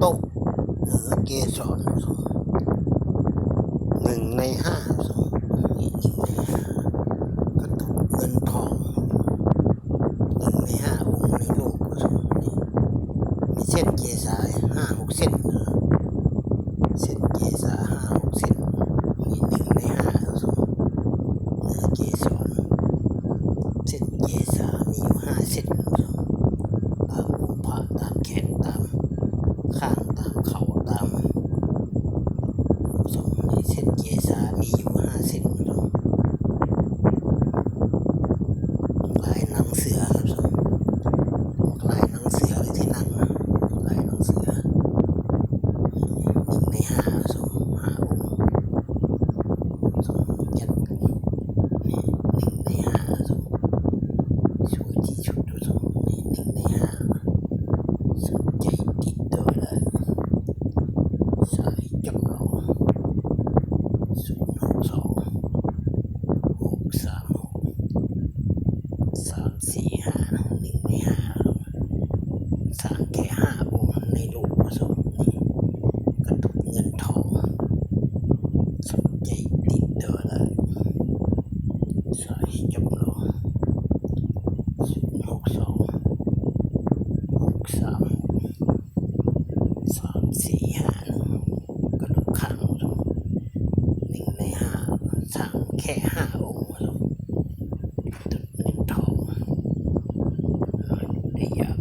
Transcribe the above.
โต๊ะเหรือเกสรหนึ่งในห้าองกระตุกเงินทองหนึ่งในห้าองค์ในโลกนี่มีเส้นเกสายห้าหกเส้นเส้นเกสาห้าหกเส้นนี่หนึ่งในห้าเหนือเกสรเส้นเกสามีอยู่ห้าเส้น ตามองค์พระตามแขนตาม ข้างตามเข่าตามสมในเส้นเกษามีอยู่ห้าเส้นลายหนังเสือครับสมลายหนังเสือเลยที่นั่งลายหนังเสือหนึ่งในห้าสมห้าางแค่ห้าองค์ลงตุดเงินทองได้ยาก